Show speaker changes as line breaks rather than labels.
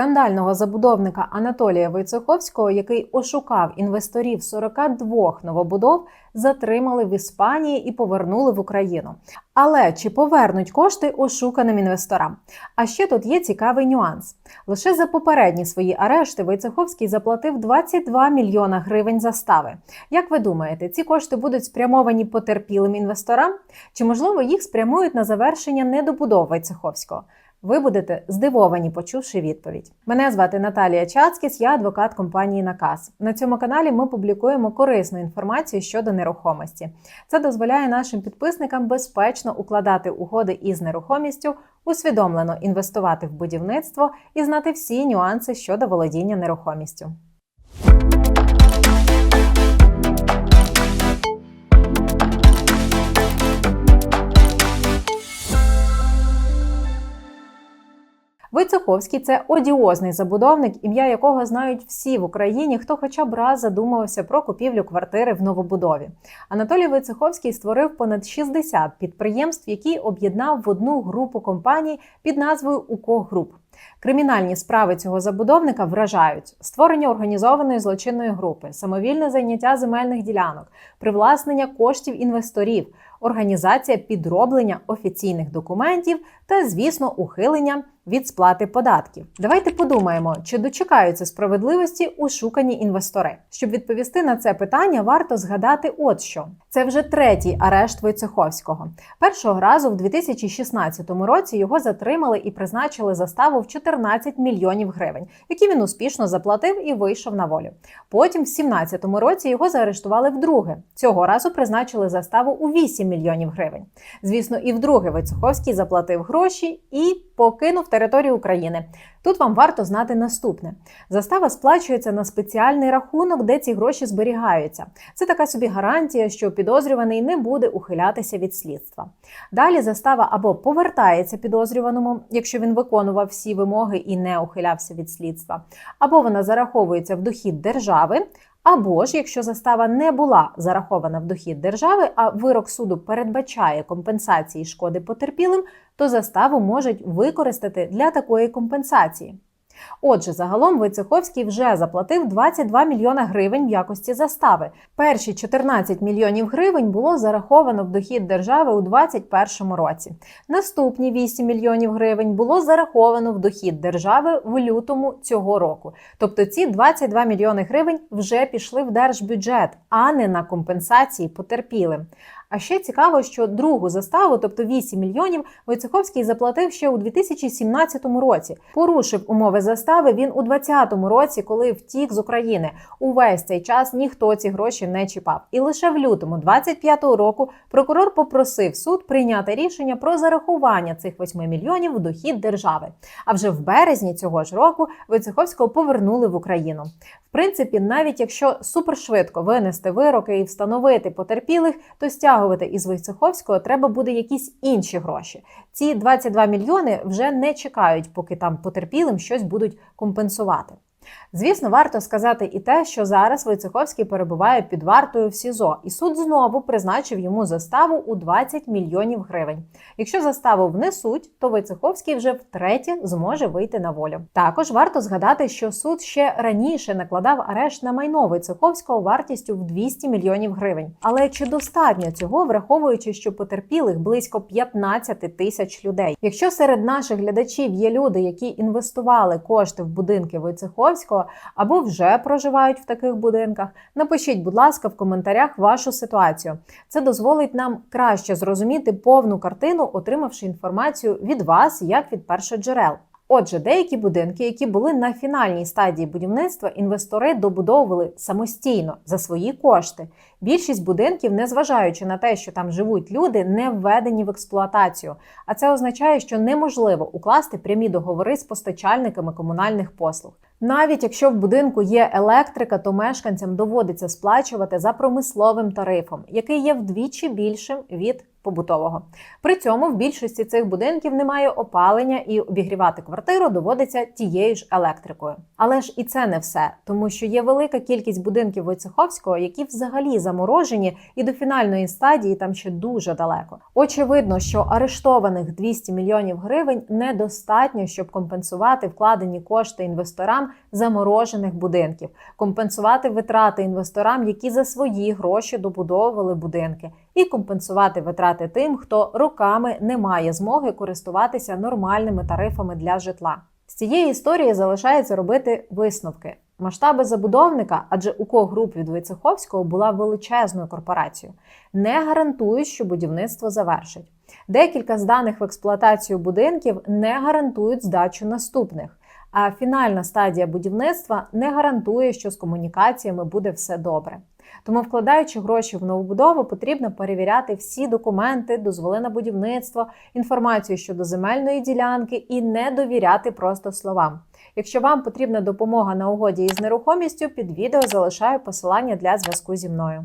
Скандального забудовника Анатолія Войцеховського, який ошукав інвесторів 42 новобудов, затримали в Іспанії і повернули в Україну. Але чи повернуть кошти ошуканим інвесторам? А ще тут є цікавий нюанс. Лише за попередні свої арешти Войцеховський заплатив 22 мільйона гривень застави. Як ви думаєте, ці кошти будуть спрямовані потерпілим інвесторам? Чи можливо їх спрямують на завершення недобудов Войцеховського? Ви будете здивовані, почувши відповідь. Мене звати Наталія Чацкіс, я адвокат компанії Наказ. На цьому каналі ми публікуємо корисну інформацію щодо нерухомості. Це дозволяє нашим підписникам безпечно укладати угоди із нерухомістю, усвідомлено інвестувати в будівництво і знати всі нюанси щодо володіння нерухомістю. Войцеховський це одіозний забудовник, ім'я якого знають всі в Україні, хто хоча б раз задумувався про купівлю квартири в новобудові. Анатолій Войцеховський створив понад 60 підприємств, які об'єднав в одну групу компаній під назвою УКО Груп. Кримінальні справи цього забудовника вражають створення організованої злочинної групи, самовільне зайняття земельних ділянок, привласнення коштів інвесторів, організація підроблення офіційних документів та, звісно, ухилення від сплати податків. Давайте подумаємо, чи дочекаються справедливості ушукані інвестори. Щоб відповісти на це питання, варто згадати, от що це вже третій арешт Войцеховського. Першого разу в 2016 році його затримали і призначили заставу в 14 мільйонів гривень, які він успішно заплатив і вийшов на волю. Потім, в 2017 році, його заарештували вдруге. Цього разу призначили заставу у 8 мільйонів гривень. Звісно, і вдруге Войцеховський заплатив гроші і покинув територію України. Тут вам варто знати наступне: застава сплачується на спеціальний рахунок, де ці гроші зберігаються. Це така собі гарантія, що підозрюваний не буде ухилятися від слідства. Далі застава або повертається підозрюваному, якщо він виконував всі вимоги і не ухилявся від слідства, або вона зараховується в дохід держави. Або ж, якщо застава не була зарахована в дохід держави, а вирок суду передбачає компенсації шкоди потерпілим, то заставу можуть використати для такої компенсації. Отже, загалом Войцеховський вже заплатив 22 мільйона гривень в якості застави. Перші 14 мільйонів гривень було зараховано в дохід держави у 2021 році. Наступні 8 мільйонів гривень було зараховано в дохід держави в лютому цього року. Тобто ці 22 мільйони гривень вже пішли в держбюджет, а не на компенсації потерпілим. А ще цікаво, що другу заставу, тобто 8 мільйонів, Войцеховський заплатив ще у 2017 році. Порушив умови застави він у 2020 році, коли втік з України. Увесь цей час ніхто ці гроші не чіпав. І лише в лютому 25-го року прокурор попросив суд прийняти рішення про зарахування цих 8 мільйонів в дохід держави. А вже в березні цього ж року Войцеховського повернули в Україну. В принципі, навіть якщо супершвидко винести вироки і встановити потерпілих, то стягувати із Войцеховського треба буде якісь інші гроші. Ці 22 мільйони вже не чекають, поки там потерпілим щось будуть компенсувати. Звісно, варто сказати і те, що зараз Войцеховський перебуває під вартою в СІЗО, і суд знову призначив йому заставу у 20 мільйонів гривень. Якщо заставу внесуть, то Войцеховський вже втретє зможе вийти на волю. Також варто згадати, що суд ще раніше накладав арешт на майно Войцеховського вартістю в 200 мільйонів гривень. Але чи достатньо цього, враховуючи, що потерпілих близько 15 тисяч людей? Якщо серед наших глядачів є люди, які інвестували кошти в будинки Войцеховського, або вже проживають в таких будинках. Напишіть, будь ласка, в коментарях вашу ситуацію. Це дозволить нам краще зрозуміти повну картину, отримавши інформацію від вас як від першоджерел. Отже, деякі будинки, які були на фінальній стадії будівництва, інвестори добудовували самостійно за свої кошти. Більшість будинків, незважаючи на те, що там живуть люди, не введені в експлуатацію. А це означає, що неможливо укласти прямі договори з постачальниками комунальних послуг. Навіть якщо в будинку є електрика, то мешканцям доводиться сплачувати за промисловим тарифом, який є вдвічі більшим від побутового. При цьому в більшості цих будинків немає опалення і обігрівати квартиру доводиться тією ж електрикою. Але ж і це не все, тому що є велика кількість будинків Войцеховського, які взагалі заморожені, і до фінальної стадії там ще дуже далеко. Очевидно, що арештованих 200 мільйонів гривень недостатньо, щоб компенсувати вкладені кошти інвесторам заморожених будинків, компенсувати витрати інвесторам, які за свої гроші добудовували будинки, і компенсувати витрати тим, хто роками не має змоги користуватися нормальними тарифами для житла. З цієї історії залишається робити висновки. Масштаби забудовника, адже УКО груп від Войцеховського була величезною корпорацією, не гарантують, що будівництво завершить. Декілька зданих в експлуатацію будинків не гарантують здачу наступних. А фінальна стадія будівництва не гарантує, що з комунікаціями буде все добре. Тому, вкладаючи гроші в новобудову, потрібно перевіряти всі документи, дозволи на будівництво, інформацію щодо земельної ділянки і не довіряти просто словам. Якщо вам потрібна допомога на угоді із нерухомістю, під відео залишаю посилання для зв'язку зі мною.